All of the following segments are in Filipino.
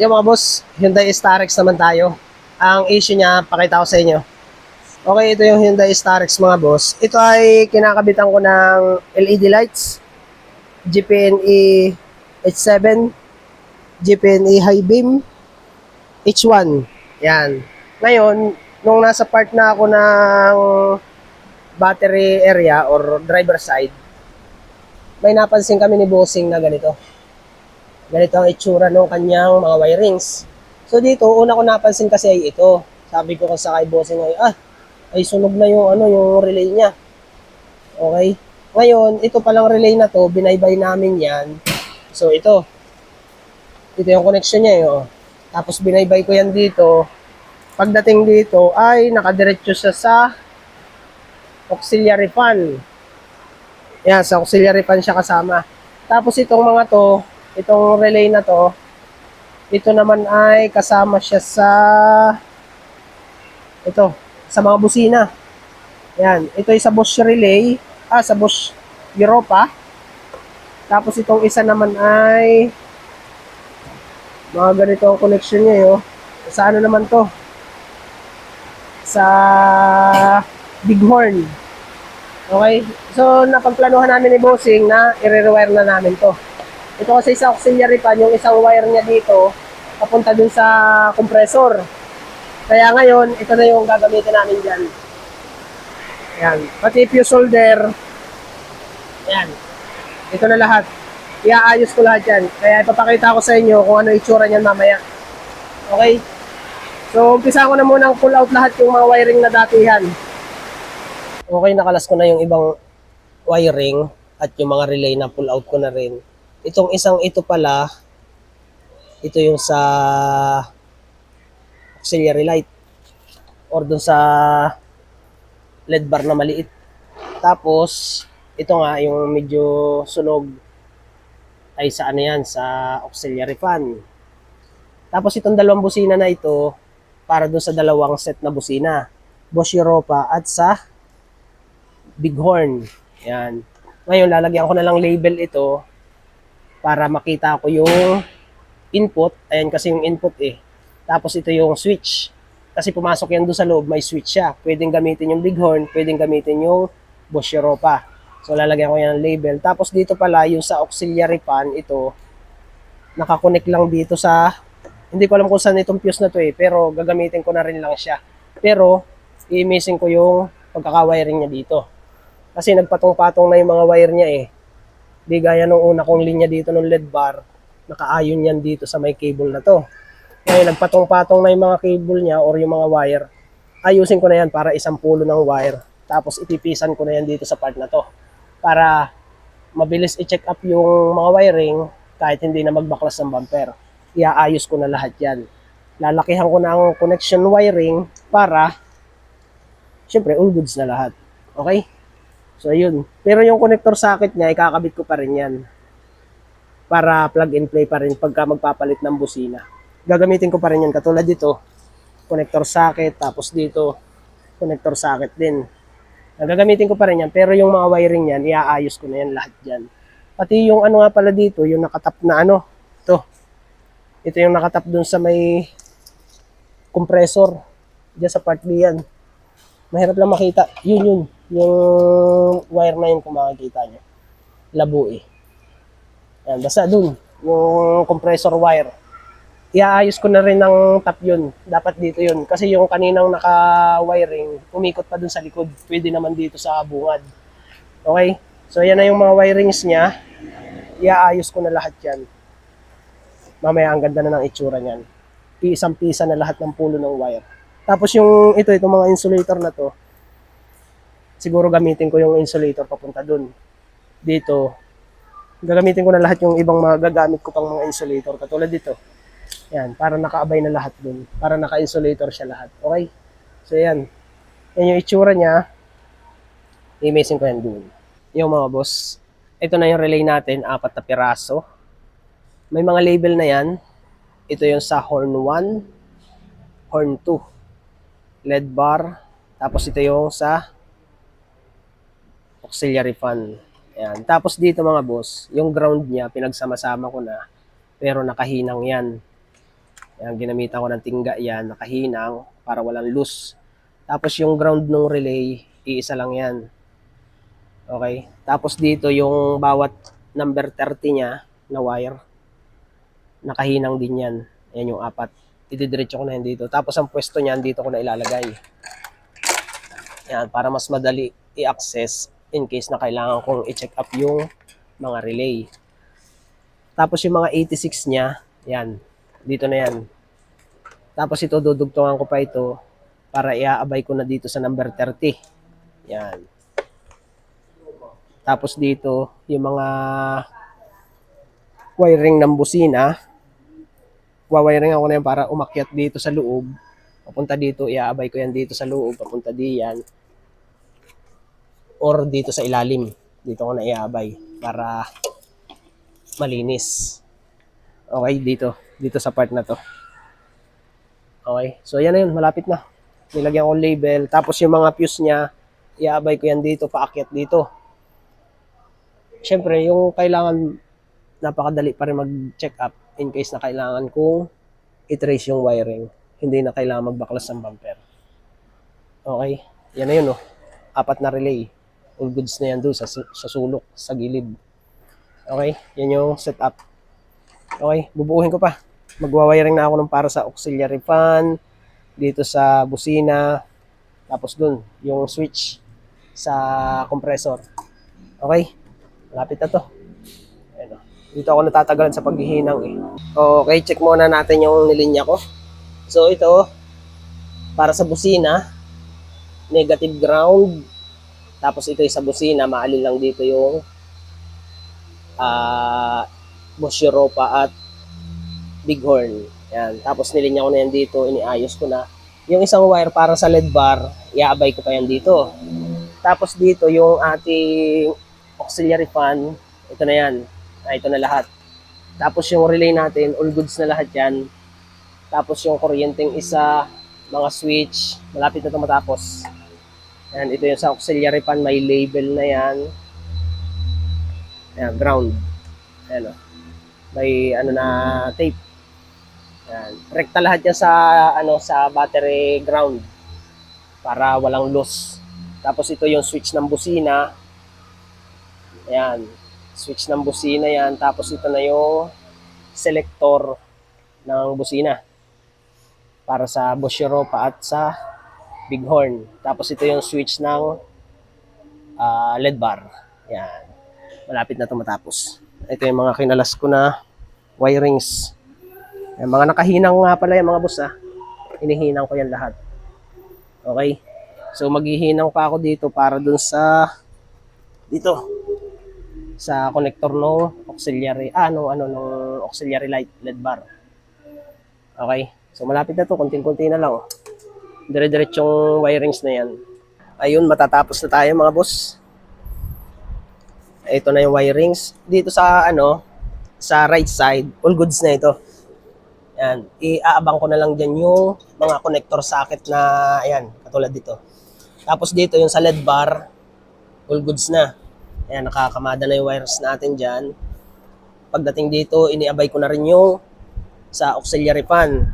Yung mga boss, Hyundai Starex naman tayo. Ang issue niya, pakita ko sa inyo. Okay, ito yung Hyundai Starex mga boss. Ito ay kinakabitan ko ng LED lights. GPNE H7, GPNE High Beam, H1. Yan. Ngayon, nung nasa part na ako ng battery area or driver side, may napansin kami ni Bossing na ganito. Ganito ang itsura ng kanyang mga wirings. So dito, una ko napansin kasi ay ito. Sabi ko kasi kay Bossing ay, ah, ay sunog na yung ano, yung relay niya. Okay? Ngayon, ito palang relay na to, binaybay namin yan. So ito. Ito yung connection niya, yun. Tapos binaybay ko yan dito. Pagdating dito ay nakadiretso siya sa auxiliary fan. Yan, sa auxiliary fan siya kasama. Tapos itong mga to, itong relay na to, ito naman ay kasama siya sa ito, sa mga busina. Yan, ito ay sa Bosch relay, ah, sa Bosch Europa. Tapos itong isa naman ay mga ganito ang connection niya, yo. Sa ano naman to? Sa Bighorn. Okay? So, napagplanuhan namin ni Bossing na i-rewire na namin to. Ito kasi sa auxiliary pan, yung isang wire niya dito, papunta dun sa compressor. Kaya ngayon, ito na yung gagamitin namin dyan. Yan. Pati fuse solder. Yan. Ito na lahat. Iaayos ko lahat yan. Kaya ipapakita ko sa inyo kung ano itsura niyan mamaya. Okay? So, umpisa ko na munang pull out lahat yung mga wiring na datihan. Okay, nakalas ko na yung ibang wiring at yung mga relay na pull out ko na rin. Itong isang ito pala, ito yung sa auxiliary light or dun sa LED bar na maliit. Tapos, ito nga yung medyo sunog ay sa ano yan, sa auxiliary fan. Tapos itong dalawang busina na ito, para dun sa dalawang set na busina. Bosch Europa at sa Bighorn. Yan. Ngayon, lalagyan ko na lang label ito para makita ko yung input. Ayan kasi yung input eh. Tapos ito yung switch. Kasi pumasok yan doon sa loob, may switch siya. Pwedeng gamitin yung Bighorn, pwedeng gamitin yung Bosch Europa. So lalagyan ko yan ng label. Tapos dito pala yung sa auxiliary fan, ito nakakonect lang dito sa hindi ko alam kung saan itong fuse na to eh, pero gagamitin ko na rin lang siya. Pero i-missing ko yung pagkaka-wiring niya dito. Kasi nagpatong-patong na yung mga wire niya eh. Di gaya nung una kong linya dito ng LED bar, nakaayon yan dito sa may cable na to. Ngayon, nagpatong-patong na yung mga cable niya or yung mga wire. Ayusin ko na yan para isang pulo ng wire. Tapos ipipisan ko na yan dito sa part na to. Para mabilis i-check up yung mga wiring kahit hindi na magbaklas ng bumper. Iaayos ko na lahat yan. Lalakihan ko na ang connection wiring para syempre all goods na lahat. Okay? So ayun. Pero yung connector socket niya, ikakabit ko pa rin yan. Para plug and play pa rin pagka magpapalit ng busina. Gagamitin ko pa rin yan. Katulad dito, connector socket, tapos dito, connector socket din. Gagamitin ko pa rin yan. Pero yung mga wiring yan, iaayos ko na yan lahat dyan. Pati yung ano nga pala dito, yung nakatap na ano, ito. Ito yung nakatap dun sa may compressor. Diyan sa part B yan. Mahirap lang makita. Yun yun. Yung wire na yun kung makikita nyo. Labo eh. Yan, basta dun. Yung compressor wire. Iaayos ko na rin ng top yun. Dapat dito yun. Kasi yung kaninang naka-wiring, umikot pa dun sa likod. Pwede naman dito sa bungad. Okay? So, yan na yung mga wirings niya. Iaayos ko na lahat yan. Mamaya ang ganda na ng itsura niyan. Isang pisa na lahat ng pulo ng wire. Tapos yung ito, itong mga insulator na to, siguro gamitin ko yung insulator papunta dun. Dito, gagamitin ko na lahat yung ibang mga gagamit ko pang mga insulator. Katulad dito. Yan, para nakaabay na lahat dun. Para naka-insulator siya lahat. Okay? So yan. Yan yung itsura niya. I-messing ko yan dun. Yung mga boss, ito na yung relay natin, apat na piraso. May mga label na yan. Ito yung sa horn 1, horn 2, LED bar, tapos ito yung sa auxiliary fan. Ayan. Tapos dito mga boss, yung ground niya, pinagsama-sama ko na, pero nakahinang yan. Yan, ginamitan ko ng tingga yan, nakahinang, para walang loose. Tapos yung ground ng relay, iisa lang yan. Okay? Tapos dito yung bawat number 30 niya na wire, nakahinang din yan. Yan yung apat. Ididiretso ko na yan dito. Tapos ang pwesto niyan, dito ko na ilalagay. Yan, para mas madali i-access in case na kailangan kong i-check up yung mga relay. Tapos yung mga 86 niya, yan, dito na yan. Tapos ito, dudugtungan ko pa ito para iaabay ko na dito sa number 30. Yan. Tapos dito, yung mga wiring ng busina, wawiring ako na yan para umakyat dito sa loob. Papunta dito, iaabay ko yan dito sa loob, papunta diyan. Or dito sa ilalim. Dito ko na iaabay para malinis. Okay, dito. Dito sa part na to. Okay, so yan na yun, malapit na. Nilagyan ko label. Tapos yung mga fuse niya, iaabay ko yan dito, paakyat dito. Siyempre, yung kailangan, napakadali pa rin mag-check up in case na kailangan kong i-trace yung wiring. Hindi na kailangan magbaklas ng bumper. Okay, yan na yun, no. Apat na relay. All goods na yan doon sa, sa sulok, sa gilid. Okay, yan yung setup. Okay, bubuuhin ko pa. Magwawiring na ako ng para sa auxiliary fan, dito sa busina, tapos dun, yung switch sa compressor. Okay, malapit na to. Ayan. Dito ako natatagalan sa paghihinang eh. Okay, check muna natin yung nilinya ko. So ito, para sa busina, negative ground. Tapos ito sa busina, maalin lang dito yung ah Bosch Europa at Bighorn. Yan. Tapos nilinya ko na yan dito, iniayos ko na. Yung isang wire para sa LED bar, iaabay ko pa yan dito. Tapos dito yung ating auxiliary fan, ito na yan. Ah, ito na lahat. Tapos yung relay natin, all goods na lahat yan. Tapos yung kuryenteng isa, mga switch, malapit na ito matapos. Yan, ito yung sa auxiliary fan, may label na yan. Ayan, ground. Ayan o. May ano na tape. Ayan. Rekta lahat yan sa ano sa battery ground para walang loss. Tapos ito yung switch ng busina. Ayan. Switch ng busina yan. Tapos ito na yung selector ng busina para sa Bosch Europa at sa Bighorn. Tapos ito yung switch ng ah, LED bar. Yan. Malapit na ito matapos. Ito yung mga kinalas ko na wirings. Yan, mga nakahinang nga pala yung mga boss ah. Inihinang ko yan lahat. Okay. So maghihinang pa ako dito para dun sa dito sa connector no auxiliary ah no ano no auxiliary light LED bar. Okay. So malapit na to, konting-konti na lang. Dire-diretsong wirings na yan. Ayun, matatapos na tayo mga boss. Ito na yung wirings. Dito sa ano, sa right side, all goods na ito. Yan. Iaabang ko na lang dyan yung mga connector socket na, ayan, katulad dito. Tapos dito yung sa LED bar, all goods na. Ayan, nakakamada na yung wires natin dyan. Pagdating dito, iniabay ko na rin yung sa auxiliary fan.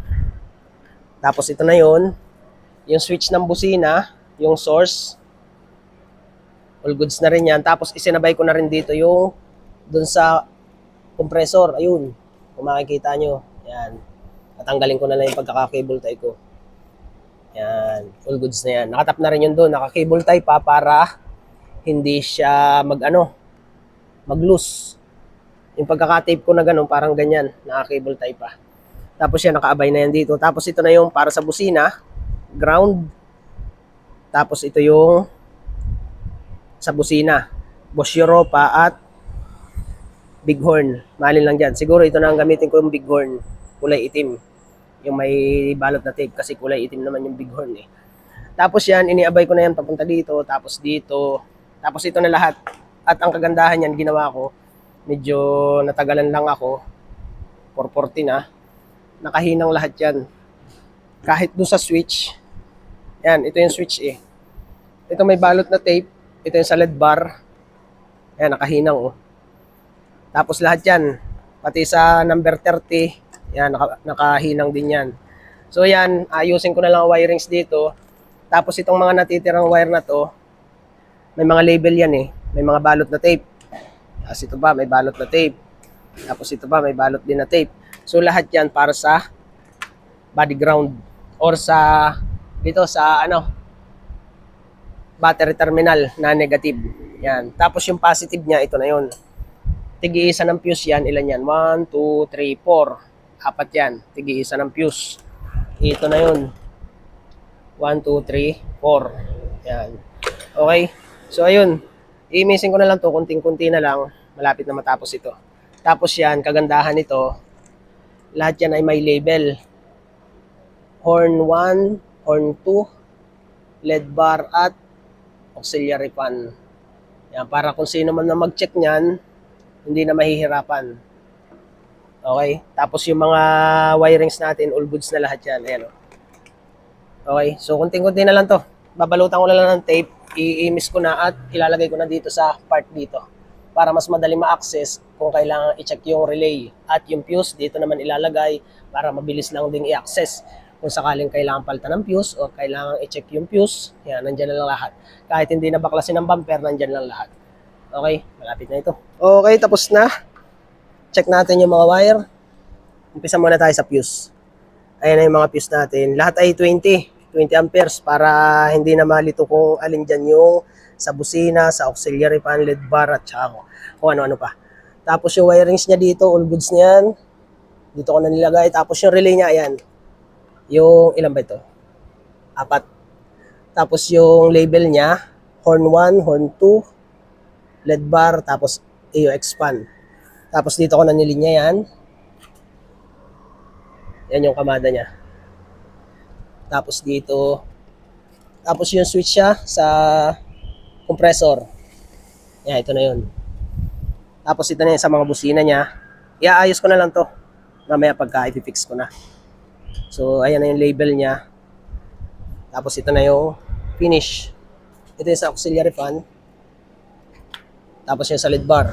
Tapos ito na yun, yung switch ng busina, yung source, all goods na rin yan. Tapos isinabay ko na rin dito yung dun sa compressor. Ayun, kung makikita nyo. Yan. Natanggalin ko na lang yung pagkaka-cable tie ko. Yan. All goods na yan. Nakatap na rin yun doon. Naka-cable tie pa para hindi siya mag ano, mag-loose. Yung pagkaka-tape ko na ganun, parang ganyan. Naka-cable tie pa. Tapos yan, nakaabay na yan dito. Tapos ito na yung para sa busina, ground. Tapos ito yung sa busina, Bosch Europa at Bighorn. Malin lang dyan. Siguro ito na ang gamitin ko yung Bighorn. Kulay itim. Yung may balot na tape kasi kulay itim naman yung Bighorn eh. Tapos yan, iniabay ko na yan papunta dito, tapos dito. Tapos ito na lahat. At ang kagandahan yan, ginawa ko, medyo natagalan lang ako. 440 na. Nakahinang lahat yan. Kahit doon sa switch. Yan, ito yung switch eh. Ito may balot na tape. Ito yung sa LED bar. Yan, nakahinang oh. Tapos lahat yan, pati sa number 30, Yan, naka, nakahinang din yan. So yan, ayusin ko na lang ang wirings dito. Tapos itong mga natitirang wire na to, may mga label yan eh. May mga balot na tape. Tapos ito pa, may balot na tape. Tapos ito pa, may balot din na tape. So lahat yan para sa body ground or sa dito sa ano battery terminal na negative. Yan. Tapos yung positive niya, ito na yon. Tigi-isa ng fuse yan. Ilan yan? 1, 2, 3, 4. Apat yan. Tigi-isa ng fuse. Ito na yun. 1, 2, 3, 4. Yan. Okay. So, ayun. I-missing ko na lang to. Kunting-kunti na lang. Malapit na matapos ito. Tapos yan, kagandahan nito, lahat yan ay may label. Horn 1, Horn 2, LED bar at auxiliary fan. Yan, para kung sino man na mag-check niyan, hindi na mahihirapan. Okay? Tapos yung mga wirings natin, all goods na lahat yan. Ayan, oh. Okay? So, kunting-kunti na lang to. Babalutan ko na lang ng tape, i-imis ko na at ilalagay ko na dito sa part dito para mas madali ma-access kung kailangan i-check yung relay at yung fuse dito naman ilalagay para mabilis lang ding i-access kung sakaling kailangan palitan ng fuse o kailangan i-check yung fuse yan, nandyan na lang lahat kahit hindi na baklasin ng bumper, nandyan lang lahat okay, malapit na ito okay, tapos na check natin yung mga wire umpisa muna tayo sa fuse ayan na yung mga fuse natin lahat ay 20 20 amperes para hindi na malito kung alin dyan yung sa busina, sa auxiliary fan, LED bar at saka kung ano-ano pa. Tapos yung wirings niya dito, all goods niyan. Dito ko na nilagay. Tapos yung relay niya, ayan. Yung, ilan ba ito? Apat. Tapos yung label niya, horn 1, horn 2, LED bar, tapos AUX fan. Tapos dito ko na nilinya yan. Yan yung kamada niya. Tapos dito, tapos yung switch siya sa compressor. Yan, ito na yun. Tapos ito na yun sa mga busina niya. Iaayos ko na lang to. Mamaya pagka ipifix ko na. So, ayan na yung label niya. Tapos ito na yung finish. Ito yung sa auxiliary fan. Tapos yung sa lid bar.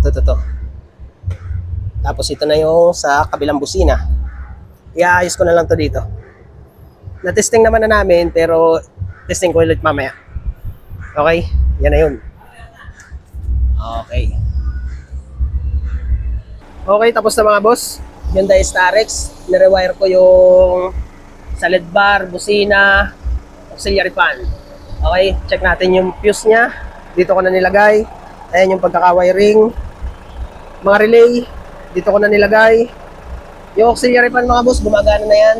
Ito, ito, ito. Tapos ito na yung sa kabilang busina. Iaayos ko na lang to dito. Na-testing naman na namin, pero testing ko ulit mamaya. Okay? Yan na yun. Okay. Okay, tapos na mga boss. Hyundai Starex. Nirewire ko yung sa LED bar, busina, auxiliary fan. Okay, check natin yung fuse niya. Dito ko na nilagay. Ayan yung pagkaka-wiring. Mga relay, dito ko na nilagay. Yung auxiliary fan mga boss, gumagana na yan.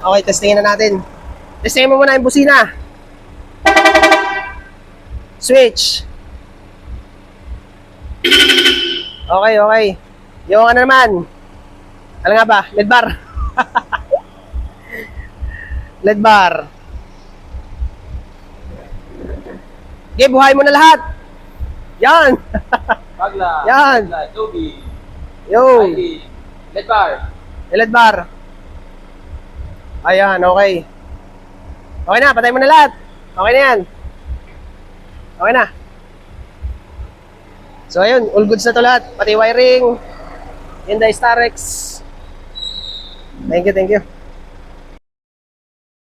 Okay, testingin na natin. Testingin mo muna yung busina. Switch. Okay, okay. Yung ano naman. Ano nga ba? LED bar. LED bar. Okay, buhay mo na lahat. Yan. Bagla. Yan. Bagla. Yo. ID. LED bar. LED bar. Ayan, okay. Okay na, patay mo na lahat. Okay na yan. Okay na. So ayun, all goods na to lahat. Pati wiring, Hyundai Starex. Thank you, thank you.